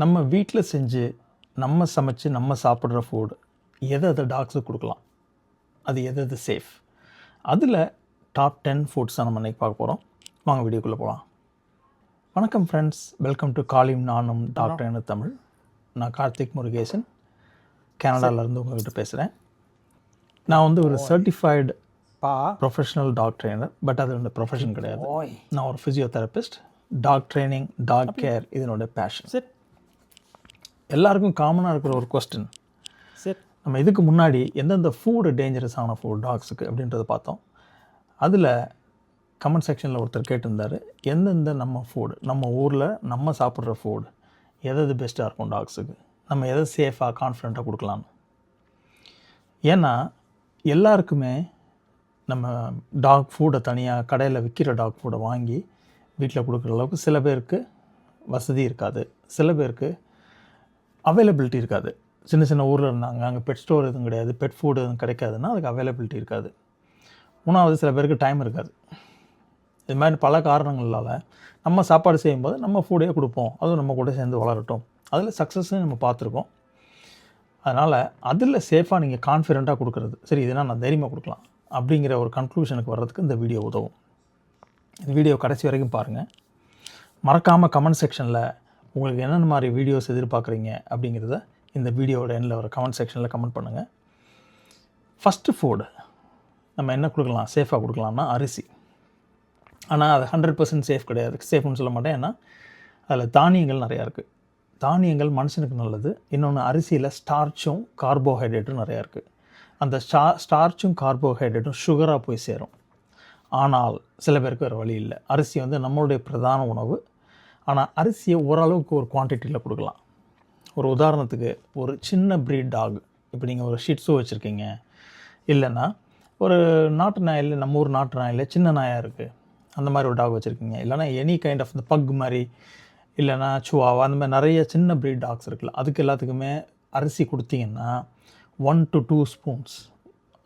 நம்ம வீட்டில் செஞ்சு நம்ம சமைச்சு நம்ம சாப்பிட்ற ஃபுட் எதை எதை டாக்ஸுக்கு கொடுக்கலாம்? அது எது எது சேஃப் அதில் டாப் டென் ஃபுட்ஸை நம்ம இன்னைக்கு பார்க்க போகிறோம் வாங்க வீடியோக்குள்ளே போகலாம். வணக்கம் ஃப்ரெண்ட்ஸ் வெல்கம் டு காலிம் நானும் டாக்டர் என தமிழ். நான் கார்த்திக் முருகேசன். கனடாலேருந்து உங்கள்கிட்ட பேசுகிறேன் நான் வந்து ஒரு சர்டிஃபைடு பா. ப்ரொஃபஷனல் டாக் ட்ரெயினர் பட் அது என்னோட ப்ரொஃபஷன் கிடையாது. நான் ஒரு physiotherapist dog training dog care இதனோட பேஷன் எல்லாருக்கும் காமனாக இருக்கிற ஒரு கொஸ்டின் சிட் நம்ம இதுக்கு முன்னாடி எந்தெந்த ஃபுட்டு டேஞ்சரஸான ஃபுட் டாக்ஸுக்கு அப்படின்றத பார்த்தோம். அதில் கமெண்ட் செக்ஷனில் ஒருத்தர் கேட்டிருந்தார் எந்தெந்த நம்ம ஃபுட் நம்ம ஊரில் நம்ம சாப்பிட்ற ஃபுட் எது எது பெஸ்ட்டாக இருக்கும் டாக்ஸுக்கு நம்ம எதை சேஃபாக கான்ஃபிடண்ட்டாக கொடுக்கலான்னு ஏன்னா எல்லாருக்குமே நம்ம டாக் ஃபுட்டை தனியாக கடையில் விற்கிற டாக் ஃபுட்டை வாங்கி வீட்டில் கொடுக்குற அளவுக்கு சில பேருக்கு வசதி இருக்காது. சில பேருக்கு அவைலபிலிட்டி இருக்காது. சின்ன சின்ன ஊரில் இருந்தாங்க அங்கே பெட் ஸ்டோர் எதுவும் கிடையாது பெட் ஃபுட் எதுவும் கிடைக்காதுன்னா அதுக்கு அவைலபிலிட்டி இருக்காது. மூணாவது சில பேருக்கு டைம் இருக்காது. இது மாதிரி பல காரணங்களால் நம்ம சாப்பாடு செய்யும்போது நம்ம ஃபுடே கொடுப்போம். அதுவும் நம்ம கூட சேர்ந்து வளரட்டும். அதில் சக்ஸஸும் நம்ம பார்த்துருக்கோம். அதனால் அதில் சேஃபாக நீங்கள் கான்ஃபிடெண்ட்டாக கொடுக்குறது சரி இதெல்லாம் நான் தைரியமாக கொடுக்கலாம் அப்படிங்கிற ஒரு கன்க்ளூஷனுக்கு வர்றதுக்கு இந்த வீடியோ உதவும். இந்த வீடியோ கடைசி வரைக்கும் பாருங்கள் மறக்காமல் கமெண்ட் செக்ஷனில் உங்களுக்கு என்னென்ன மாதிரி வீடியோஸ் எதிர்பார்க்குறீங்க அப்படிங்கிறத இந்த வீடியோவோட எண்ணில் ஒரு கமெண்ட் செக்ஷனில் கமெண்ட் பண்ணுங்கள் ஃபஸ்ட்டு ஃபுட் நம்ம என்ன கொடுக்கலாம்? சேஃபாக கொடுக்கலாம்னா அரிசி. ஆனால் அது ஹண்ட்ரட் பர்சன்ட் சேஃப் கிடையாது. சேஃப்னு சொல்ல மாட்டேன். ஏன்னா அதில் தானியங்கள் நிறையா இருக்குது தானியங்கள் மனுஷனுக்கு நல்லது. இன்னொன்று அரிசியில் ஸ்டார்ச்சும் கார்போஹைட்ரேட்டும் நிறையா இருக்குது அந்த ஸ்டா ஸ்டார்ச்சும் கார்போஹைட்ரேட்டும் சுகராக போய் சேரும். ஆனால் சில பேருக்கு வேறு வழி இல்லை. அரிசி வந்து நம்மளுடைய பிரதான உணவு. ஆனால் அரிசியை ஓரளவுக்கு ஒரு குவான்டிட்டியில் கொடுக்கலாம். ஒரு உதாரணத்துக்கு ஒரு சின்ன ப்ரீட் டாக் இப்போ நீங்கள் ஒரு ஷிட்ஸு வச்சுருக்கீங்க. இல்லைன்னா ஒரு நாட்டு நாயில் நம்ம ஊர் நாட்டு நாயில் சின்ன நாயாக இருக்குது அந்த மாதிரி ஒரு டாக் வச்சுருக்கீங்க. இல்லைன்னா எனி கைண்ட் ஆஃப் இந்த பக் மாதிரி இல்லைன்னா சுவாவா அந்த மாதிரி நிறைய சின்ன ப்ரீட் டாக்ஸ் இருக்குல்ல அதுக்கு எல்லாத்துக்குமே அரிசி கொடுத்தீங்கன்னா ஒன் டு டூ ஸ்பூன்ஸ்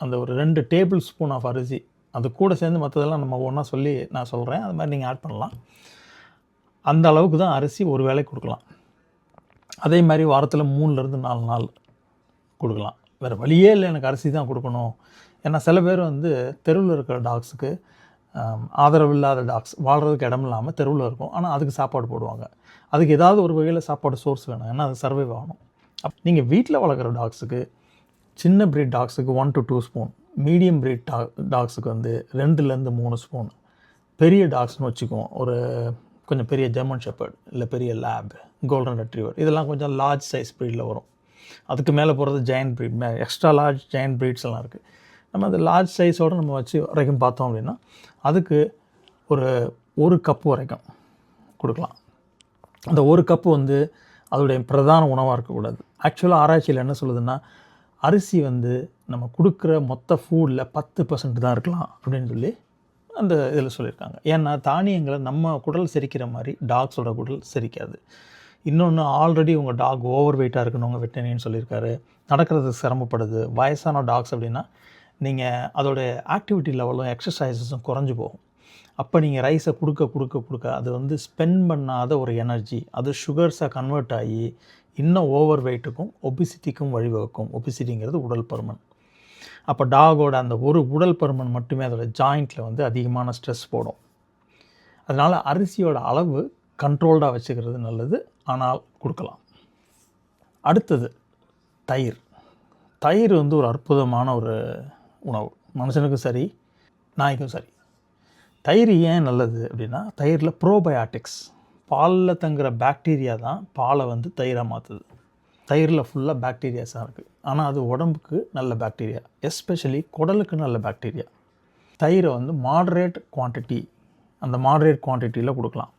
அந்த ஒரு ரெண்டு டேபிள் ஸ்பூன் ஆஃப் அரிசி அது கூட சேர்ந்து மற்றதெல்லாம் நம்ம ஒன்றா சொல்லி நான் சொல்கிறேன் அது மாதிரி நீங்கள் ஆட் பண்ணலாம். அந்த அளவுக்கு தான் அரிசி ஒரு வேளைக்கு கொடுக்கலாம். அதே மாதிரி வாரத்தில் மூணுலேருந்து நாலு நாள் கொடுக்கலாம். வேறு வழியே இல்லை எனக்கு அரிசி தான் கொடுக்கணும். ஏன்னா சில பேர் வந்து தெருவில் இருக்கிற டாக்ஸுக்கு ஆதரவு இல்லாத டாக்ஸ் வாழ்கிறதுக்கு இடம் இல்லாமல் தெருவில் இருக்கும். ஆனால் அதுக்கு சாப்பாடு போடுவாங்க. அதுக்கு ஏதாவது ஒரு வகையில் சாப்பாடு சோர்ஸ் வேணும். ஏன்னா அது சர்வைவ் ஆகணும். அப் நீங்கள் வீட்டில் வளர்க்குற டாக்ஸுக்கு சின்ன breed டாக்ஸுக்கு one to two spoon medium breed டா டாக்ஸுக்கு வந்து ரெண்டுலேருந்து மூணு ஸ்பூன் பெரிய டாக்ஸ்னு வச்சுக்குவோம். ஒரு கொஞ்சம் பெரிய ஜெர்மன் ஷெப்பர்ட் இல்லை பெரிய லேப் கோல்டன் ரெட்ரீவர் இதெல்லாம் கொஞ்சம் லார்ஜ் சைஸ் ப்ரீடில் வரும். அதுக்கு மேலே போகிறது ஜெயின் ப்ரீட் மே எக்ஸ்ட்ரா லார்ஜ் ஜெயின் ப்ரீட்ஸ் எல்லாம் இருக்குது நம்ம அந்த லார்ஜ் சைஸோடு நம்ம வச்சு வரைக்கும் பார்த்தோம் அப்படின்னா அதுக்கு ஒரு ஒரு கப்பு வரைக்கும் கொடுக்கலாம். அந்த ஒரு கப்பு வந்து அதோடைய பிரதான உணவாக இருக்கக்கூடாது. ஆக்சுவலாக ஆராய்ச்சியில் என்ன சொல்லுதுன்னா அரிசி வந்து நம்ம கொடுக்குற மொத்த ஃபுட்டில் பத்து பர்சன்ட் தான் இருக்கலாம் அப்படின்னு சொல்லி அந்த இதில் சொல்லியிருக்காங்க. ஏன்னா தானியங்களை நம்ம குடல் செரிக்கிற மாதிரி டாக்ஸோட குடல் செரிக்காது. இன்னொன்று ஆல்ரெடி உங்கள் டாக் ஓவர் வெயிட்டாக இருக்குன்னு உங்கள் வெட்டனின்னு சொல்லியிருக்காரு. நடக்கிறதுக்கு சிரமப்படுது. வயசான டாக்ஸ் அப்படின்னா நீங்கள் அதோடய ஆக்டிவிட்டி லெவலும் எக்ஸசைசஸும் குறைஞ்சு போகும். அப்போ நீங்கள் ரைஸை கொடுக்க கொடுக்க கொடுக்க அது வந்து ஸ்பெண்ட் பண்ணாத ஒரு எனர்ஜி. அது சுகர்ஸாக கன்வெர்ட் ஆகி இன்னும் ஓவர் வெயிட்டுக்கும் ஒபிசிட்டிக்கும் வழிவகுக்கும். ஒபிசிட்டிங்கிறது உடல் பருமன். அப்போ டாகோட அந்த ஒரு உடல் பருமன் மட்டுமே அதோட ஜாயிண்ட்டில் வந்து அதிகமான ஸ்ட்ரெஸ் போடும். அதனால் அரிசியோட அளவு கண்ட்ரோல்டாக வச்சுக்கிறது நல்லது. ஆனால் கொடுக்கலாம். அடுத்தது தயிர். தயிர் வந்து ஒரு அற்புதமான ஒரு உணவு. மனுஷனுக்கும் சரி நாய்க்கும் சரி. தயிர் ஏன் நல்லது அப்படின்னா தயிரில் ப்ரோபயாட்டிக்ஸ் பாலில் தங்குற பாக்டீரியா தான் பாலை வந்து தயிராக மாற்றுது தயிரில் ஃபுல்லாக பாக்டீரியாஸாக இருக்குது ஆனால் அது உடம்புக்கு நல்ல பாக்டீரியா எஸ்பெஷலி குடலுக்கு நல்ல பாக்டீரியா தயிரை வந்து மாடரேட் குவான்டிட்டி அந்த மாடரேட் குவான்டிட்டியில் கொடுக்கலாம்.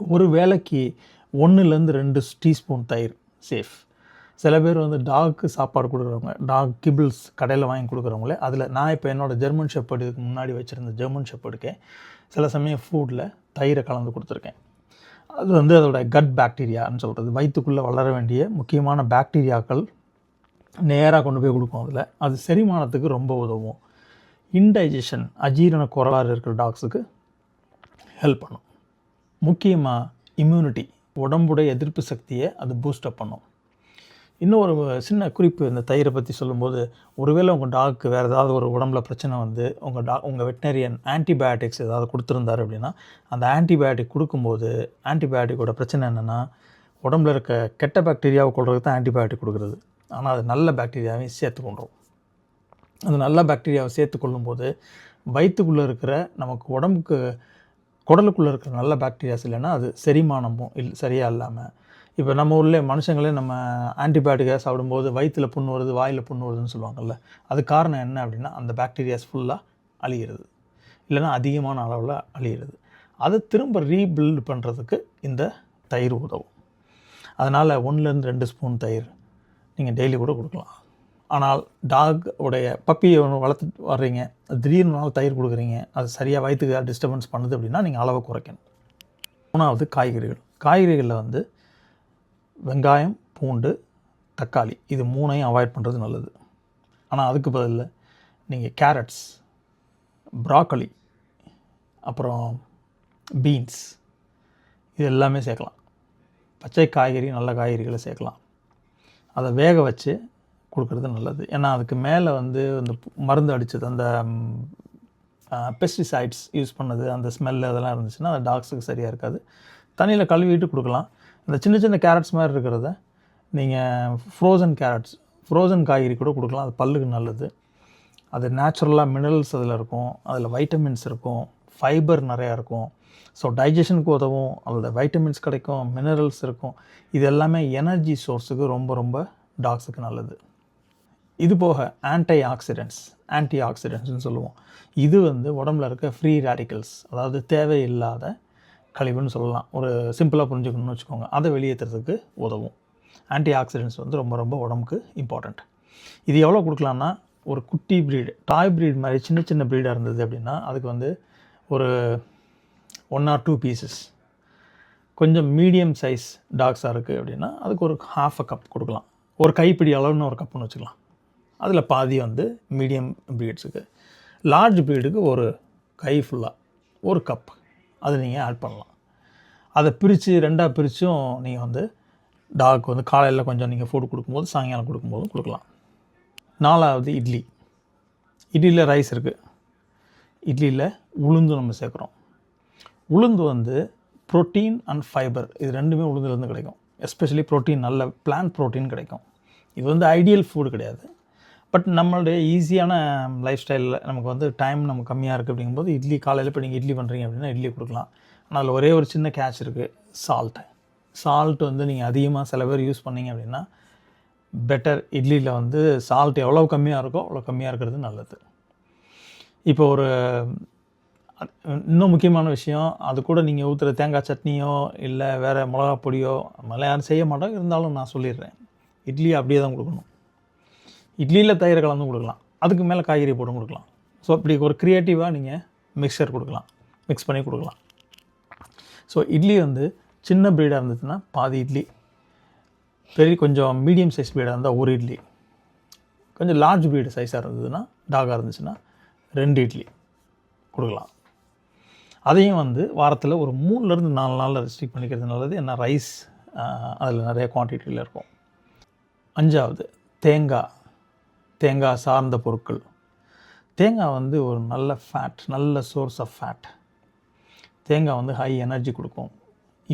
ஒரு வேளைக்கு ஒன்றுலேருந்து ரெண்டு டீஸ்பூன் தயிர் சேஃப் சில பேர் வந்து டாக்கு சாப்பாடு கொடுக்குறவங்க டாக் கிபிள்ஸ் கடையில் வாங்கி கொடுக்குறவங்களே அதில் நான் இப்போ என்னோடய ஜெர்மன் ஷெப்பர்டு இதுக்கு முன்னாடி வச்சுருந்த ஜெர்மன் ஷெப்பர்டுக்கே சில சமயம் ஃபுட்டில் தயிரை கலந்து கொடுத்துருக்கேன். அது வந்து அதோட கட் பாக்டீரியான்னு சொல்கிறது வயிற்றுக்குள்ளே வளர வேண்டிய முக்கியமான பாக்டீரியாக்கள் நேராக கொண்டு போய் கொடுக்கும் அதில். அது செரிமானத்துக்கு ரொம்ப உதவும். இன்டைஜஷன் அஜீரண குரலாறு இருக்கிற டாக்ஸுக்கு ஹெல்ப் பண்ணும். முக்கியமாக இம்யூனிட்டி உடம்புடைய எதிர்ப்பு சக்தியை அது பூஸ்டப் பண்ணும். இன்னும் ஒரு சின்ன குறிப்பு இந்த தயிரை பற்றி சொல்லும்போது ஒருவேளை உங்கள் டாக்கு வேறு ஏதாவது ஒரு உடம்புல பிரச்சனை வந்து உங்கள் டா உங்கள் வெட்டினரியன் ஆன்டிபயோட்டிக்ஸ் ஏதாவது கொடுத்துருந்தாரு அப்படின்னா அந்த ஆன்டிபயோட்டிக் கொடுக்கும்போது ஆன்டிபயோட்டிக்கோட பிரச்சனை என்னென்னா உடம்புல இருக்க கெட்ட பாக்டீரியாவை கொள்றதுக்கு தான் ஆன்டிபயோட்டிக் கொடுக்குறது. ஆனால் அது நல்ல பாக்டீரியாவையும் சேர்த்து அந்த நல்ல பாக்டீரியாவை சேர்த்து கொள்ளும்போது வயிற்றுக்குள்ளே இருக்கிற நமக்கு உடம்புக்கு குடலுக்குள்ளே இருக்கிற நல்ல பாக்டீரியாஸ் இல்லைன்னா அது செரிமானமும் இல் சரியாக இல்லாமல் இப்போ நம்ம ஊர்ல மனுஷங்களே நம்ம ஆன்டிபயோட்டிக்காக சாப்பிடும்போது வயிற்றில் புண்ணு வருது வாயில் புண்ணு வருதுன்னு சொல்லுவாங்கல்ல அது காரணம் என்ன அப்படின்னா அந்த பாக்டீரியாஸ் ஃபுல்லாக அழியிறது. இல்லைன்னா அதிகமான அளவில் அழியிறது. அதை திரும்ப ரீபில்ட் பண்ணுறதுக்கு இந்த தயிர் உதவும். அதனால் ஒன்றுலேருந்து ரெண்டு ஸ்பூன் தயிர் நீங்கள் டெய்லி கூட கொடுக்கலாம். ஆனால் டாக் உடைய பப்பியை ஒன்று வளர்த்துட்டு வர்றீங்க திடீர்னு நாள் தயிர் கொடுக்குறீங்க அது சரியாக வயிற்றுக்கு டிஸ்டர்பன்ஸ் பண்ணுது அப்படின்னா நீங்கள் அளவை குறைக்கணும். மூணாவது காய்கறிகள். காய்கறிகளில் வந்து வெங்காயம் பூண்டு தக்காளி இது மூணையும் அவாய்ட் பண்ணுறது நல்லது. ஆனால் அதுக்கு பதில் நீங்கள் கேரட்ஸ் ப்ராக்கலி அப்புறம் பீன்ஸ் இது எல்லாமே சேர்க்கலாம். பச்சை காய்கறி நல்ல காய்கறிகளை சேர்க்கலாம். அதை வேக வச்சு கொடுக்குறது நல்லது. ஏன்னா அதுக்கு மேலே வந்து இந்த மருந்து அடித்தது அந்த பெஸ்டிசைட்ஸ் யூஸ் பண்ணது அந்த ஸ்மெல் அதெல்லாம் இருந்துச்சுன்னா அது டாக்ஸுக்கு சரியாக இருக்காது. தண்ணியில் கழுவிட்டு கொடுக்கலாம். இந்த சின்ன சின்ன கேரட்ஸ் மாதிரி இருக்கிறத நீங்கள் ஃப்ரோசன் கேரட்ஸ் ஃப்ரோசன் காய்கறி கூட கொடுக்கலாம். அது பல்லுக்கு நல்லது. அது நேச்சுரலாக மினரல்ஸ் அதில் இருக்கும். அதில் வைட்டமின்ஸ் இருக்கும். ஃபைபர் நிறையா இருக்கும். ஸோ டைஜஷனுக்கு உதவும் அதில் வைட்டமின்ஸ் கிடைக்கும் மினரல்ஸ் இருக்கும். இது எல்லாமே எனர்ஜி சோர்ஸுக்கு ரொம்ப ரொம்ப டாக்ஸுக்கு நல்லது. இது போக ஆன்டை ஆக்சிடென்ட்ஸ் ஆன்டி ஆக்சிடென்ட்ஸ்னு சொல்லுவோம். இது வந்து உடம்புல இருக்க ஃப்ரீ ரேடிக்கல்ஸ் அதாவது தேவையில்லாத கழிவுன்னு சொல்லலாம். ஒரு சிம்பிளாக புரிஞ்சுக்கணும்னு வச்சுக்கோங்க. அதை வெளியேற்றுறதுக்கு உதவும். ஆன்டி ஆக்சிடென்ட்ஸ் வந்து ரொம்ப ரொம்ப உடம்புக்கு இம்பார்ட்டண்ட் இது எவ்வளோ கொடுக்கலான்னா ஒரு குட்டி ப்ரீடு டாய் ப்ரீட் மாதிரி சின்ன சின்ன ப்ரீடாக இருந்தது அப்படின்னா அதுக்கு வந்து ஒரு ஒன் ஆர் டூ பீசஸ் கொஞ்சம் மீடியம் சைஸ் டாக்ஸாக இருக்குது அப்படின்னா அதுக்கு ஒரு ஹாஃப் அ கப் கொடுக்கலாம். ஒரு கைப்பிடி அளவுன்னு ஒரு கப்புன்னு வச்சுக்கலாம். அதில் பாதி வந்து மீடியம் ப்ரீட்ஸுக்கு லார்ஜ் ப்ரீடுக்கு ஒரு கை ஃபுல்லாக ஒரு கப் அது நீங்கள் ஆட் பண்ணலாம். அதை பிரித்து ரெண்டாக பிரித்தும் நீங்கள் வந்து டாக் வந்து காலையில் கொஞ்சம் நீங்கள் ஃபுட் கொடுக்கும்போது சாயங்காலம் கொடுக்கும்போதும் கொடுக்கலாம். நாலாவது இட்லி. இட்லியில் ரைஸ் இருக்குது இட்லியில் உளுந்து நம்ம சேர்க்குறோம். உளுந்து வந்து புரோட்டீன் அண்ட் ஃபைபர் இது ரெண்டுமே உளுந்துலேருந்து கிடைக்கும். எஸ்பெஷலி புரோட்டீன் நல்ல பிளான்ட் புரோட்டீன் கிடைக்கும். இது வந்து ஐடியல் ஃபுட் கிடையாது. பட் நம்மளுடைய ஈஸியான லைஃப் ஸ்டைலில் நமக்கு வந்து டைம் நம்ம கம்மியாக இருக்குது அப்படிங்கும்போது இட்லி காலையில் இப்போ நீங்கள் இட்லி பண்ணுறீங்க அப்படின்னா இட்லி கொடுக்கலாம். ஆனால் அதில் ஒரே ஒரு சின்ன கேட்ச் இருக்குது சால்ட்டு சால்ட் வந்து நீங்கள் அதிகமாக சில பேர் யூஸ் பண்ணீங்க அப்படின்னா பெட்டர் இட்லியில் வந்து சால்ட் எவ்வளோ கம்மியாக இருக்கோ அவ்வளோ கம்மியாக இருக்கிறது நல்லது. இப்போ ஒரு இன்னும் முக்கியமான விஷயம் அது கூட நீங்கள் ஊற்றுற தேங்காய் சட்னியோ இல்லை வேறு மிளகா பொடியோ அதெல்லாம் யாரும் செய்ய மாட்டோம். இருந்தாலும் நான் சொல்லிடுறேன். இட்லி அப்படியே தான் கொடுக்கணும். இட்லியில் தயிர் கலந்து கொடுக்கலாம். அதுக்கு மேலே காய்கறி போட்டு கொடுக்கலாம். ஸோ இப்படி ஒரு க்ரியேட்டிவாக நீங்கள் மிக்சர் கொடுக்கலாம். மிக்ஸ் பண்ணி கொடுக்கலாம். ஸோ இட்லி வந்து சின்ன ப்ரீடாக இருந்துச்சுன்னா பாதி இட்லி. பெரிய கொஞ்சம் மீடியம் சைஸ் ப்ரீடாக இருந்தால் ஒரு இட்லி. கொஞ்சம் லார்ஜ் ப்ரீடு சைஸாக இருந்ததுன்னா டாகாக இருந்துச்சுன்னா ரெண்டு இட்லி கொடுக்கலாம். அதையும் வந்து வாரத்தில் ஒரு மூணுலேருந்து நாலு நாளில் ரெஸ்ட்ரிக்ட் பண்ணிக்கிறது நல்லது ஏன்னா ரைஸ் அதில் நிறைய குவான்டிட்டியில் இருக்கும். அஞ்சாவது தேங்காய். தேங்காய் சார்ந்த பொருட்கள். தேங்காய் வந்து ஒரு நல்ல ஃபேட் நல்ல சோர்ஸ் ஆஃப் ஃபேட் தேங்காய் வந்து ஹை எனர்ஜி கொடுக்கும்.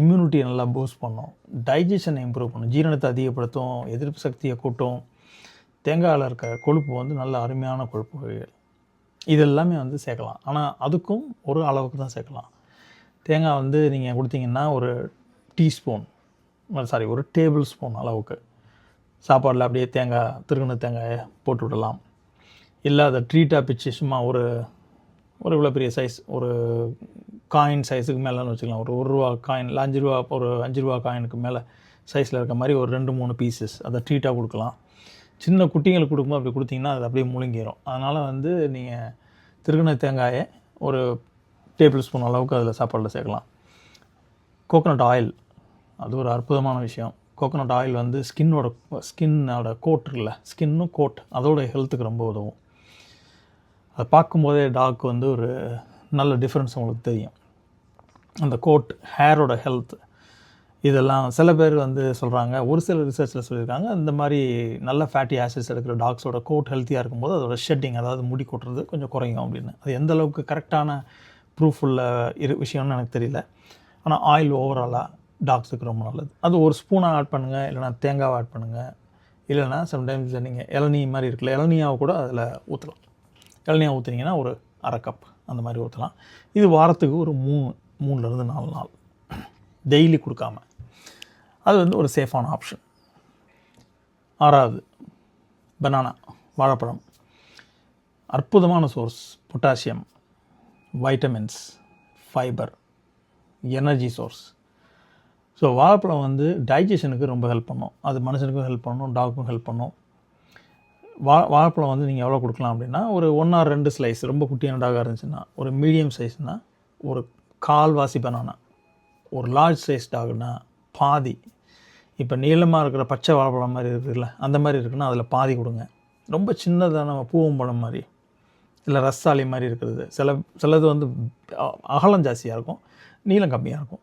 இம்யூனிட்டியை நல்லா பூஸ்ட் பண்ணும். டைஜஷனை இம்ப்ரூவ் பண்ணும். ஜீரணத்தை அதிகப்படுத்தும் எதிர்ப்பு சக்தியை கூட்டும். தேங்காயில் இருக்க கொழுப்பு வந்து நல்ல அருமையான கொழுப்பு வகைகள் இது எல்லாமே வந்து சேர்க்கலாம். ஆனால் அதுக்கும் ஒரு அளவுக்கு தான் சேர்க்கலாம். தேங்காய் வந்து நீங்கள் கொடுத்தீங்கன்னா ஒரு டீஸ்பூன் சாரி ஒரு டேபிள் ஸ்பூன் அளவுக்கு. சாப்பாடில் அப்படியே தேங்காய் திருகுன தேங்காயை போட்டு விடலாம். இல்லை அதை ட்ரீட்டாக பிச்சு சும்மா ஒரு ஒரு இவ்வளோ பெரிய சைஸ் ஒரு காயின் சைஸுக்கு மேலேன்னு வச்சுக்கலாம். ஒரு ஒரு ரூபா காயின் இல்லை அஞ்சு ரூபா ஒரு அஞ்சு ரூபா காயினுக்கு மேலே சைஸில் இருக்க மாதிரி ஒரு ரெண்டு மூணு பீசஸ் அதை ட்ரீட்டாக கொடுக்கலாம். சின்ன குட்டிங்களுக்கு கொடுக்கும்போது அப்படி கொடுத்தீங்கன்னா அது அப்படியே முழுங்கிடும் அதனால் வந்து நீங்கள் திருகுன தேங்காயை ஒரு டேபிள் ஸ்பூன் அளவுக்கு அதில் சாப்பாடில் சேர்க்கலாம். கோகோனட் ஆயில் அது ஒரு அற்புதமான விஷயம். கோகோனட் ஆயில் வந்து ஸ்கின்னோட ஸ்கின்னோட கோட் இல்லை ஸ்கின்னும் கோட் அதோட ஹெல்த்துக்கு ரொம்ப உதவும். அதை பார்க்கும்போதே டாக் வந்து ஒரு நல்ல டிஃப்ரென்ஸ் உங்களுக்கு தெரியும். அந்த கோட் ஹேரோட ஹெல்த் இதெல்லாம் சில பேர் வந்து சொல்கிறாங்க ஒரு சில ரிசர்ச்சில் சொல்லியிருக்காங்க. இந்த மாதிரி நல்ல ஃபேட்டி ஆசிட்ஸ் எடுக்கிற டாக்ஸோட கோட் ஹெல்த்தியாக இருக்கும்போது அதோட ஷெட்டிங் அதாவது முடி கொட்டுறது கொஞ்சம் குறையும் அப்படின்னு. அது எந்த அளவுக்கு கரெக்டான ப்ரூஃப் உள்ள இரு விஷயம்னு எனக்கு தெரியல. ஆனால் ஆயில் ஓவராலாக டாக்ஸுக்கு ரொம்ப நல்லது. அது ஒரு ஸ்பூனாக ஆட் பண்ணுங்கள் இல்லைனா தேங்காவை ஆட் பண்ணுங்கள் இல்லைனா சம்டைம்ஸ் நீங்கள் இளநீ மாதிரி இருக்குல்ல இளநியாவை கூட அதில் ஊற்றலாம் இளநியா ஊற்றுனீங்கன்னா ஒரு அரை கப் அந்த மாதிரி ஊற்றலாம் இது வாரத்துக்கு ஒரு மூணு மூணுலேருந்து நாலு நாள். டெய்லி கொடுக்காம. அது வந்து ஒரு சேஃபான ஆப்ஷன் ஆறாவது பனானா வாழைப்பழம். அற்புதமான source potassium vitamins fibre energy source so வாழைப்பழம் வந்து டைஜஷனுக்கு ரொம்ப ஹெல்ப் பண்ணும். அது மனுஷனுக்கும் ஹெல்ப் பண்ணும் டாகுக்கும் ஹெல்ப் பண்ணும். வா வாழைப்பழம் வந்து நீங்கள் எவ்வளோ கொடுக்கலாம் அப்படின்னா ஒரு ஒன் ஆர் ரெண்டு ஸ்லைஸ் ரொம்ப குட்டியான டாகாக இருந்துச்சுன்னா ஒரு மீடியம் சைஸ்னால் ஒரு கால்வாசி பனானா ஒரு லார்ஜ் சைஸ் டாக்னால் பாதி. இப்போ நீளமாக இருக்கிற பச்சை வாழைப்பழம் மாதிரி இருக்குதுல்ல அந்த மாதிரி இருக்குன்னா அதில் பாதி கொடுங்க. ரொம்ப சின்னதான பூவம்பழம் மாதிரி இல்லை ரஸ்தாளி மாதிரி இருக்கிறது. சில சிலது வந்து அ- அகலம் ஜாஸ்தியாக இருக்கும் நீளம் கம்மியாக இருக்கும்.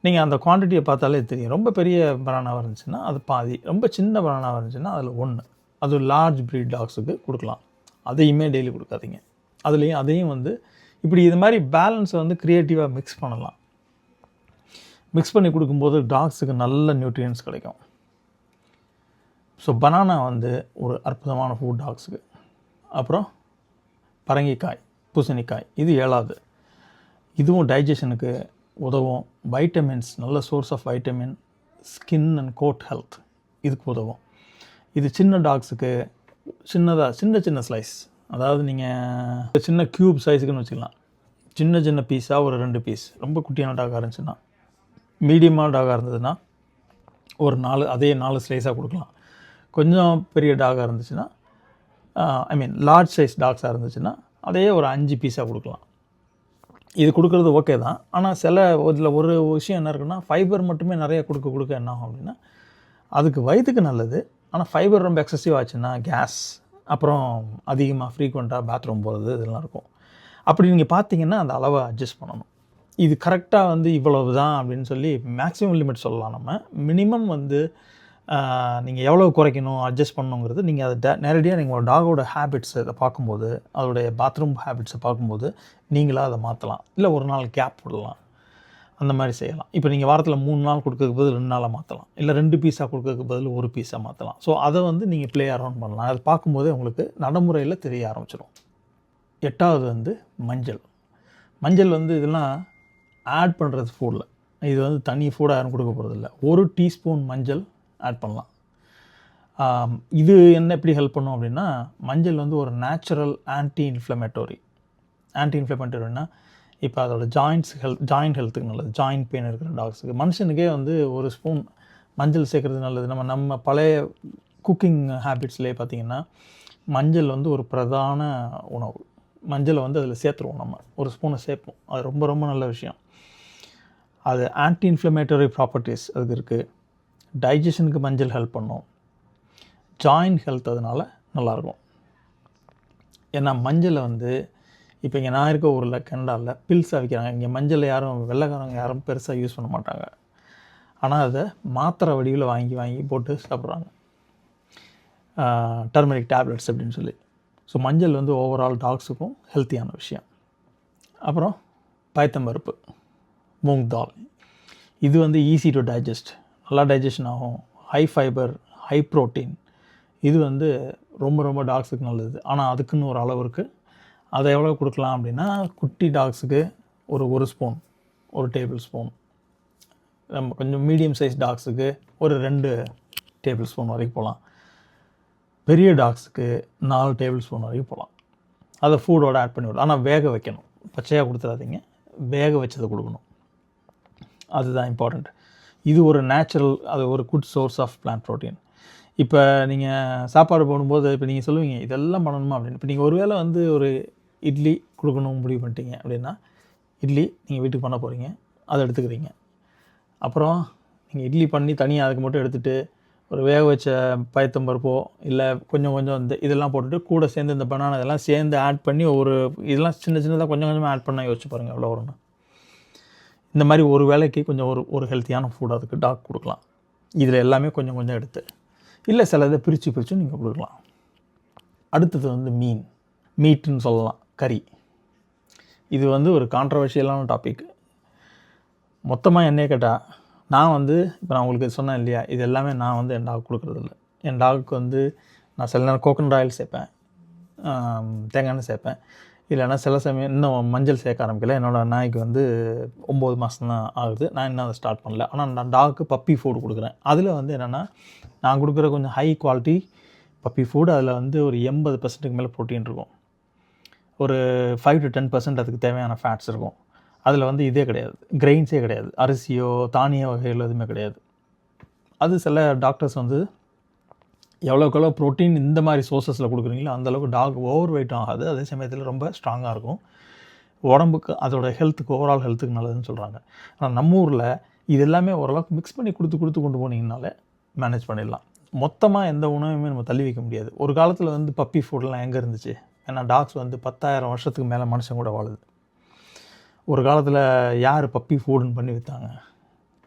நீங்கள் அந்த குவான்டிட்டியை பார்த்தாலே தெரியும். ரொம்ப பெரிய பனானாவாக இருந்துச்சுன்னா அது பாதி. ரொம்ப சின்ன பனானாவாக இருந்துச்சுன்னா அதில் ஒன்று அது லார்ஜ் ப்ரீட் டாக்ஸுக்கு கொடுக்கலாம். அதையுமே டெய்லி கொடுக்காதீங்க. அதுலேயும் அதையும் வந்து இப்படி இது மாதிரி பேலன்ஸை வந்து க்ரியேட்டிவாக மிக்ஸ் பண்ணலாம். மிக்ஸ் பண்ணி கொடுக்கும்போது டாக்ஸுக்கு நல்ல நியூட்ரியன்ஸ் கிடைக்கும். ஸோ பனானா வந்து ஒரு அற்புதமான ஃபுட் டாக்ஸுக்கு அப்புறம் பரங்கிக்காய் பூசணிக்காய் இது ஏழாவது இதுவும் டைஜஷனுக்கு உதவும். வைட்டமின்ஸ் நல்ல source of vitamin skin and coat health இதுக்கு உதவும். இது சின்ன டாக்ஸுக்கு சின்னதாக சின்ன சின்ன ஸ்லைஸ் அதாவது நீங்கள் சின்ன க்யூப் சைஸுக்குன்னு வச்சுக்கலாம். சின்ன சின்ன பீஸாக ஒரு ரெண்டு பீஸ் ரொம்ப குட்டியான டாகாக இருந்துச்சுன்னா மீடியமான டாகாக இருந்ததுன்னா ஒரு நாலு அதே நாலு ஸ்லைஸாக கொடுக்கலாம். கொஞ்சம் பெரிய டாகாக இருந்துச்சுன்னா ஐ மீன் லார்ஜ் சைஸ் டாக்ஸாக இருந்துச்சுன்னா அதே ஒரு அஞ்சு பீஸாக கொடுக்கலாம். இது கொடுக்குறது ஓகே தான். ஆனால் சில இதில் ஒரு விஷயம் என்ன இருக்குன்னா ஃபைபர் மட்டுமே நிறைய கொடுக்க கொடுக்க என்ன ஆகும் அப்படின்னா அதுக்கு வயிற்றுக்கு நல்லது. ஆனால் ஃபைபர் ரொம்ப எக்ஸசிவ் ஆச்சுன்னா கேஸ் அப்புறம் அதிகமாக ஃப்ரீக்வெண்ட்டாக பாத்ரூம் போகிறது இதெல்லாம் இருக்கும். அப்படி நீங்கள் பார்த்தீங்கன்னா அந்த அளவை அட்ஜஸ்ட் பண்ணணும். இது கரெக்டாக வந்து இவ்வளவு தான் அப்படின்னு சொல்லி மேக்ஸிமம் லிமிட் சொல்லலாம் நம்ம. மினிமம் வந்து நீங்கள் எவ்வளோ குறைக்கணும் அட்ஜஸ்ட் பண்ணணுங்கிறது நீங்கள் அதை நேரடியாக நீங்கள் ஒரு டாகோட ஹேபிட்ஸை இதை பார்க்கும்போது அதோடைய பாத்ரூம் ஹேபிட்ஸை பார்க்கும்போது நீங்களாக அதை மாற்றலாம் இல்லை ஒரு நாள் கேப் விடலாம் அந்த மாதிரி செய்யலாம். இப்போ நீங்கள் வாரத்தில் மூணு நாள் கொடுக்கறதுக்கு பதில் ரெண்டு நாளாக மாற்றலாம் இல்லை ரெண்டு பீஸாக கொடுக்கறதுக்கு பதில் ஒரு பீஸாக மாற்றலாம் ஸோ அதை வந்து நீங்கள் ப்ளே அரவுண்ட் பண்ணலாம். அது பார்க்கும்போதே உங்களுக்கு நடைமுறையில் தெரிய ஆரம்பிச்சிடும் எட்டாவது வந்து மஞ்சள். மஞ்சள் வந்து இதெல்லாம் ஆட் பண்ணுறது ஃபுட்டில் இது வந்து தனி ஃபுட்டாக யாரும் கொடுக்க போகிறதில்ல ஒரு டீஸ்பூன் மஞ்சள் ஆட் பண்ணலாம். இது என்ன எப்படி ஹெல்ப் பண்ணும் அப்படின்னா மஞ்சள் வந்து ஒரு நேச்சுரல் ஆன்டி இன்ஃப்ளமேட்டோரி ஆன்டி இன்ஃப்ளமேட்டோரினா இப்போ அதோட ஜாயின்ட்ஸ் ஹெல்த் ஜாயிண்ட் ஹெல்த்துக்கு நல்லது. ஜாயிண்ட் பெயின் இருக்கிற டாக்ஸுக்கு மனுஷனுக்கே வந்து ஒரு ஸ்பூன் மஞ்சள் சேர்க்குறது நல்லது. நம்ம நம்ம பழைய குக்கிங் ஹேபிட்ஸ்லேயே பார்த்தீங்கன்னா மஞ்சள் வந்து ஒரு பிரதான உணவு. மஞ்சளை வந்து அதில் சேர்த்துருவோம் நம்ம. ஒரு ஸ்பூனை சேர்ப்போம். அது ரொம்ப ரொம்ப நல்ல விஷயம். அது ஆன்டி இன்ஃப்ளமேட்டரி ப்ராப்பர்ட்டிஸ் அது இருக்குது டைஜஷனுக்கு மஞ்சள் ஹெல்ப் பண்ணும். ஜாயின் ஹெல்த் அதனால் நல்லாயிருக்கும் ஏன்னா மஞ்சளை வந்து இப்போ இங்கே நான் இருக்க ஊரில் கனடாவில் பில்ஸாக அவிக்கிறாங்க இங்கே மஞ்சளை யாரும் வெள்ளைக்காரங்க யாரும் பெருசாக யூஸ் பண்ண மாட்டாங்க. ஆனால் அதை மாத்திரை வடிவில் வாங்கி வாங்கி போட்டு சாப்பிட்றாங்க. டர்மரிக் டேப்லெட்ஸ் அப்படின்னு சொல்லி. ஸோ மஞ்சள் வந்து ஓவரால் டாக்ஸுக்கும் ஹெல்த்தியான விஷயம். அப்புறம் பயத்தம்பருப்பு மூங் தால். இது வந்து ஈஸி டு டைஜஸ்ட் நல்லா டைஜஷன் ஆகும். ஹை ஃபைபர் ஹை ப்ரோட்டீன் இது வந்து ரொம்ப ரொம்ப டாக்ஸுக்கு நல்லது. ஆனால் அதுக்குன்னு ஒரு அளவு இருக்குது அதை எவ்வளோ கொடுக்கலாம் அப்படின்னா குட்டி டாக்ஸுக்கு ஒரு ஒரு ஸ்பூன் ஒரு டேபிள் ஸ்பூன் நம்ம கொஞ்சம் மீடியம் சைஸ் டாக்ஸுக்கு ஒரு ரெண்டு டேபிள் ஸ்பூன் வரைக்கும் போகலாம். பெரிய டாக்ஸுக்கு நாலு டேபிள் ஸ்பூன் வரைக்கும் போகலாம். அதை ஃபூடோடு ஆட் பண்ணி விடலாம். ஆனால் வேக வைக்கணும். பச்சையாக கொடுத்துடாதீங்க வேக வச்சதை கொடுக்கணும். அதுதான் இம்பார்ட்டண்ட் இது ஒரு நேச்சுரல் அது ஒரு good source of plant protein இப்போ நீங்கள் சாப்பாடு போடும்போது இப்போ நீங்கள் சொல்லுவீங்க இதெல்லாம் பண்ணணுமா? அப்படின்னு. இப்போ நீங்கள் ஒருவேளை வந்து ஒரு இட்லி கொடுக்கணும் முடிவு பண்ணிட்டீங்க அப்படின்னா இட்லி நீங்கள் வீட்டுக்கு பண்ண போகிறீங்க அதை எடுத்துக்கிறீங்க. அப்புறம் நீங்கள் இட்லி பண்ணி தனியாக அதுக்கு மட்டும் எடுத்துகிட்டு ஒரு வேக வச்ச பயத்தம்பருப்போ இல்லை கொஞ்சம் கொஞ்சம் இந்த இதெல்லாம் போட்டுட்டு கூட சேர்ந்து இந்த பனானா இதெல்லாம் சேர்ந்து ஆட் பண்ணி ஒரு இதெல்லாம் சின்ன சின்னதாக கொஞ்சம் கொஞ்சமாக ஆட் பண்ணால் யோசிச்சு பாருங்கள் எவ்வளோ வரும்னு. இந்த மாதிரி ஒரு வேலைக்கு கொஞ்சம் ஒரு ஒரு ஹெல்த்தியான ஃபுட் அதுக்கு டாக் கொடுக்கலாம். இதில் எல்லாமே கொஞ்சம் கொஞ்சம் எடுத்து. இல்லை சில இதை பிரித்து பிரித்து நீங்கள் கொடுக்கலாம். அடுத்தது வந்து மீன் மீட்டுன்னு சொல்லலாம். கறி. இது வந்து ஒரு கான்ட்ரவர்ஷியலான டாபிக் மொத்தமாக என்னைய கேட்டால் நான் வந்து இப்போ நான் உங்களுக்கு சொன்னேன் இல்லையா இது எல்லாமே நான் வந்து என் டாக் கொடுக்குறதில்ல. என் டாக்கு வந்து நான் சில நேரம் கோகனட் ஆயில் சேர்ப்பேன். தேங்காய் எண்ணெய் சேர்ப்பேன். இல்லைன்னா சில சமயம் இன்னும் மஞ்சள் சேர்க்க ஆரம்பிக்கல. என்னோடய நாய்க்கு வந்து ஒம்பது மாதம் தான் ஆகுது. நான் இன்னும் அதை ஸ்டார்ட் பண்ணல. ஆனால் நான் டாக்கு பப்பி ஃபுட் கொடுக்குறேன். அதில் வந்து என்னென்னா நான் கொடுக்குற கொஞ்சம் ஹை குவாலிட்டி பப்பி ஃபுட் அதில் வந்து ஒரு எண்பது பர்சன்ட்டுக்கு மேலே ப்ரோட்டீன் இருக்கும். ஒரு ஃபைவ் டு டென் பர்சன்ட் அதுக்கு தேவையான ஃபேட்ஸ் இருக்கும். அதில் வந்து இதே கிடையாது. கிரெயின்ஸே கிடையாது. அரிசியோ தானிய வகைகள் எதுவுமே கிடையாது. அது சில டாக்டர்ஸ் வந்து எவ்வளோக்கு எவ்வளோ ப்ரோட்டீன் இந்த மாதிரி சோர்சஸில் கொடுக்குறீங்களோ அந்தளவுக்கு டாக் ஓவர் வெயிட் ஆகாது. அதே சமயத்தில் ரொம்ப ஸ்ட்ராங்காக இருக்கும். உடம்புக்கு அதோட ஹெல்த்துக்கு ஓவரால் ஹெல்த்துக்கு நல்லதுன்னு சொல்கிறாங்க ஆனால் நம்ம ஊரில் இது எல்லாமே ஓரளவுக்கு மிக்ஸ் பண்ணி கொடுத்து கொடுத்து கொண்டு போனீங்கனாலே மேனேஜ் பண்ணிடலாம். மொத்தமாக எந்த உணவுமே நம்ம தள்ளி வைக்க முடியாது. ஒரு காலத்தில் வந்து பப்பி ஃபுட்லாம் எங்கே இருந்துச்சு? ஏன்னா டாக்ஸ் வந்து பத்தாயிரம் வருஷத்துக்கு மேலே மனுஷன் கூட வாழுது. ஒரு காலத்தில் யார் பப்பி ஃபுட்னு பண்ணி விற்றாங்க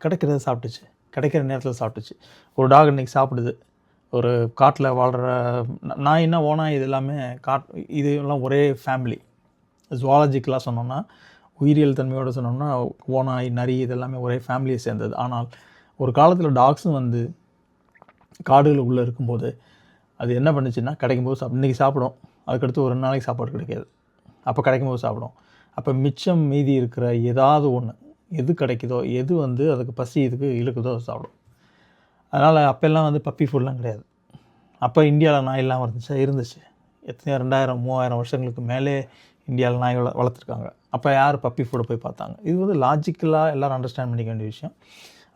கிடைக்கிறத சாப்பிட்டுச்சு. கிடைக்கிற நேரத்தில் சாப்பிட்டுச்சு. ஒரு டாக் இன்றைக்கி சாப்பிடுது. ஒரு காட்டில் வாழ்கிற நான் என்ன ஓனா இது எல்லாமே காட் இது எல்லாம் ஒரே ஃபேமிலி ஜுவாலஜிக்கலாக சொன்னோம்னா உயிரியல் தன்மையோடு சொன்னோம்னா ஓனாய் நரி இது எல்லாமே ஒரே ஃபேமிலியை சேர்ந்தது. ஆனால் ஒரு காலத்தில் டாக்ஸும் வந்து காடுகள் உள்ளே இருக்கும்போது அது என்ன பண்ணுச்சுன்னா கிடைக்கும்போது சாப் இன்றைக்கி சாப்பிடும். அதுக்கடுத்து ஒரு ரெண்டு நாளைக்கு சாப்பாடு கிடைக்காது. அப்போ கிடைக்கும்போது சாப்பிடும். அப்போ மிச்சம் மீதி இருக்கிற ஏதாவது ஒன்று எது கிடைக்குதோ எது வந்து அதுக்கு பசி இதுக்கு இழுக்குதோ சாப்பிடும். அதனால் அப்போல்லாம் வந்து பப்பி ஃபுட்லாம் கிடையாது. அப்போ இந்தியாவில் நாய் இல்லாமல் இருந்துச்சா இருந்துச்சு. எத்தனையோ ரெண்டாயிரம் மூவாயிரம் வருஷங்களுக்கு மேலே இந்தியாவில் நாய் வள வளர்த்துருக்காங்க. அப்போ யார் பப்பி ஃபுட்டை போய் பார்த்தாங்க? இது வந்து லாஜிக்கலாக எல்லோரும் அண்டர்ஸ்டாண்ட் பண்ணிக்க வேண்டிய விஷயம்.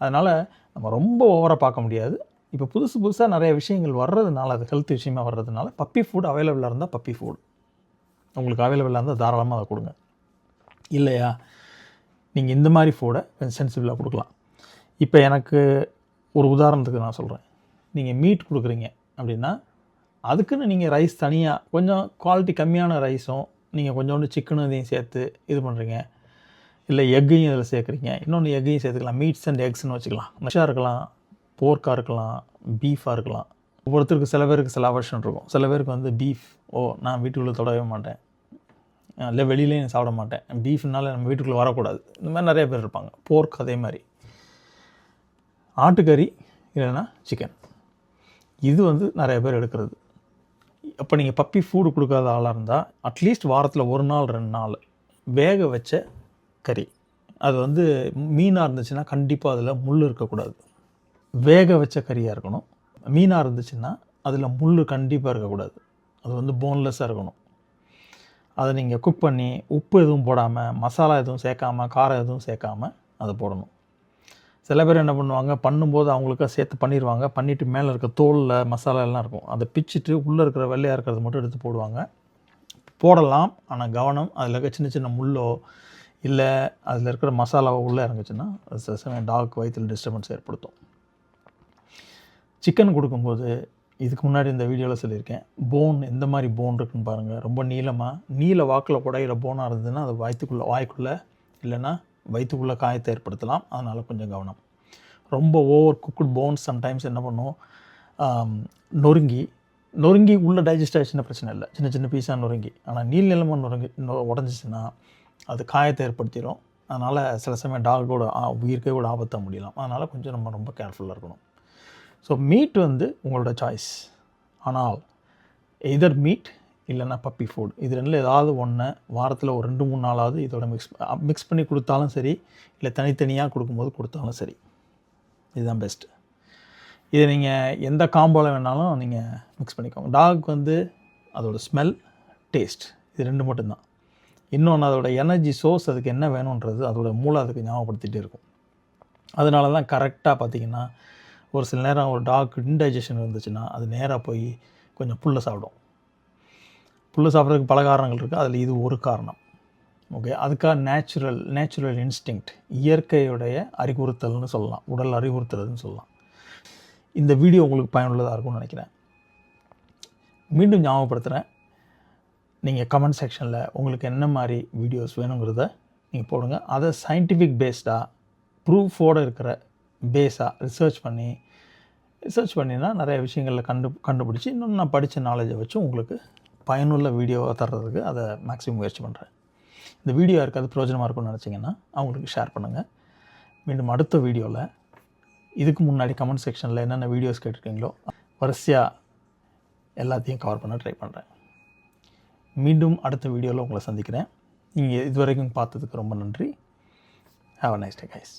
அதனால் நம்ம ரொம்ப ஓவராக பார்க்க முடியாது. இப்போ புதுசு புதுசாக நிறைய விஷயங்கள் வர்றதுனால அது ஹெல்த் விஷயமா வர்றதுனால பப்பி ஃபுட் அவைலபிளாக இருந்தால் பப்பி ஃபுட் உங்களுக்கு அவைலபிளாக இருந்தால் தாராளமாக அதை கொடுங்க. இல்லையா? நீங்கள் இந்த மாதிரி ஃபுடை கொஞ்சம் சென்சிபிளாக கொடுக்கலாம். இப்போ எனக்கு ஒரு உதாரணத்துக்கு நான் சொல்கிறேன் நீங்கள் மீட் கொடுக்குறீங்க அப்படின்னா அதுக்குன்னு நீங்கள் ரைஸ் தனியாக கொஞ்சம் குவாலிட்டி கம்மியான ரைஸும் நீங்கள் கொஞ்சோண்டு சிக்கனும் இதையும் சேர்த்து இது பண்ணுறீங்க இல்லை எக்கையும் இதில் சேர்க்குறீங்க. இன்னொன்று எக்கையும் சேர்த்துக்கலாம். மீட்ஸ் அண்ட் எக்ஸ்னு வச்சுக்கலாம். ஃபிஷ்ஷாக இருக்கலாம் போர்க்காக இருக்கலாம் பீஃபாக இருக்கலாம். ஒவ்வொருத்தருக்கு சில பேருக்கு சில அவர்ஷன் இருக்கும். சில பேருக்கு வந்து பீஃப் ஓ நான் வீட்டுக்குள்ளே தொடவே மாட்டேன். இல்லை வெளியிலேயும் சாப்பிட மாட்டேன். பீஃப்னால நம்ம வீட்டுக்குள்ளே வரக்கூடாது. இந்த மாதிரி நிறைய பேர் இருப்பாங்க. போர்க் அதே மாதிரி. ஆட்டுக்கறி இல்லைன்னா சிக்கன் இது வந்து நிறைய பேர் எடுக்கிறது. அப்போ நீங்கள் பப்பி ஃபுட்டு கொடுக்காத ஆளாக இருந்தால் அட்லீஸ்ட் வாரத்தில் ஒரு நாள் ரெண்டு நாள் வேக வச்ச கறி. அது வந்து மீனாக இருந்துச்சுன்னா கண்டிப்பாக அதில் முள் இருக்கக்கூடாது. வேக வச்ச கறியாக இருக்கணும். மீனாக இருந்துச்சுன்னா அதில் முள் கண்டிப்பாக இருக்கக்கூடாது. அது வந்து போன்லெஸ்ஸாக இருக்கணும். அதை நீங்கள் குக் பண்ணி உப்பு எதுவும் போடாமல் மசாலா எதுவும் சேர்க்காம காரம் எதுவும் சேர்க்காம அதை போடணும். சில பேர் என்ன பண்ணுவாங்க பண்ணும்போது அவங்களுக்காக சேர்த்து பண்ணிடுவாங்க பண்ணிவிட்டு மேலே இருக்க தோலில் மசாலா எல்லாம் இருக்கும். அதை பிச்சுட்டு உள்ளே இருக்கிற வெள்ளையாக இருக்கிறது மட்டும் எடுத்து போடுவாங்க. போடலாம். ஆனால் கவனம் அதில் இருக்க சின்ன சின்ன முள்ளோ இல்லை அதில் இருக்கிற மசாலாவோ உள்ளே இறங்குச்சுன்னா அது சில சமயம் டாக் வயிற்றில் டிஸ்டர்பன்ஸ் ஏற்படுத்தும். சிக்கன் கொடுக்கும்போது இதுக்கு முன்னாடி இந்த வீடியோவில் சொல்லியிருக்கேன். போன் எந்த மாதிரி போன் இருக்குன்னு பாருங்கள் ரொம்ப நீளமாக நீல வாக்கில் குடையிற போனாக இருந்ததுன்னா அது வயிற்றுக்குள்ளே வாய்க்குள்ளே இல்லைன்னா வயிற்றுக்குள்ளே காயத்தை ஏற்படுத்தலாம். அதனால் கொஞ்சம் கவனம். ரொம்ப ஓவர் குக்குட் போன்ஸ் சம்டைம்ஸ் என்ன பண்ணும்? நொறுங்கி நொறுங்கி உள்ளே டைஜஸ்ட் ஆகிடுச்சுன்னா பிரச்சனை இல்லை. சின்ன சின்ன பீஸாக நொறுங்கி. ஆனால் நீள் நிலமாக நொறுங்கி உடஞ்சிச்சின்னா அது காயத்தை ஏற்படுத்திடும் அதனால் சில சமயம் டாகோட உயிர்க்கே கூட ஆபத்தாக முடியலாம். அதனால் கொஞ்சம் நம்ம ரொம்ப கேர்ஃபுல்லாக இருக்கணும். ஸோ மீட் வந்து உங்களோட சாய்ஸ் ஆனால் எதர் மீட் இல்லைன்னா பப்பி ஃபுட் இது ரெண்டில் ஏதாவது ஒன்று வாரத்தில் ஒரு ரெண்டு மூணு நாளாவது இதோட மிக்ஸ் மிக்ஸ் பண்ணி கொடுத்தாலும் சரி இல்லை தனித்தனியாக கொடுக்கும்போது கொடுத்தாலும் சரி. இதுதான் பெஸ்ட்டு இதை நீங்கள் எந்த காம்போவில் வேணாலும் நீங்கள் மிக்ஸ் பண்ணிக்கோங்க. டாக் வந்து அதோட ஸ்மெல் டேஸ்ட் இது ரெண்டு மட்டும்தான். இன்னொன்று அதோட எனர்ஜி சோர்ஸ் அதுக்கு என்ன வேணுன்றது அதோட மூளை அதுக்கு ஞாபகப்படுத்திகிட்டே இருக்கும். அதனால தான் கரெக்டாக பார்த்திங்கன்னா ஒரு சில நேரம் ஒரு டாக் இன்டைஜஷன் இருந்துச்சுன்னா அது நேராக போய் கொஞ்சம் புல்லை சாப்பிடும். புல்லு சாப்பிட்றதுக்கு பல காரணங்கள் இருக்குது அதில் இது ஒரு காரணம். ஓகே அதுக்காக நேச்சுரல் நேச்சுரல் இன்ஸ்டிங்க்ட் இயற்கையுடைய அறிவுறுத்தல்னு சொல்லலாம். உடல் அறிவுறுத்துறதுன்னு சொல்லலாம். இந்த வீடியோ உங்களுக்கு பயனுள்ளதாக இருக்கும்னு நினைக்கிறேன். மீண்டும் ஞாபகப்படுத்துகிறேன் நீங்கள் கமெண்ட் செக்ஷனில் உங்களுக்கு என்ன மாதிரி வீடியோஸ் வேணுங்கிறத நீங்கள் போடுங்க. அதை சயின்டிஃபிக் பேஸ்டாக ப்ரூஃபோடு இருக்கிற பேஸாக ரிசர்ச் பண்ணி ரிசர்ச் பண்ணினா நிறைய விஷயங்களில் கண்டு கண்டுபிடிச்சி இன்னும் நான் படித்த நாலேஜை வச்சு உங்களுக்கு பயனுள்ள வீடியோவை தர்றதுக்கு அதை மேக்ஸிமம் முயற்சி பண்ணுறேன் இந்த வீடியோ யாருக்காவது பிரயோஜனமாக இருக்கும்னு நினச்சிங்கன்னா அவங்களுக்கு ஷேர் பண்ணுங்கள் மீண்டும் அடுத்த வீடியோவில் இதுக்கு முன்னாடி கமெண்ட் செக்ஷனில் என்னென்ன வீடியோஸ் கேட்டிருக்கீங்களோ வரிசையாக எல்லாத்தையும் கவர் பண்ண ட்ரை பண்ணுறேன் மீண்டும் அடுத்த வீடியோவில் உங்களை சந்திக்கிறேன். நீங்கள் இதுவரைக்கும் பார்த்ததுக்கு ரொம்ப நன்றி. Have a nice day guys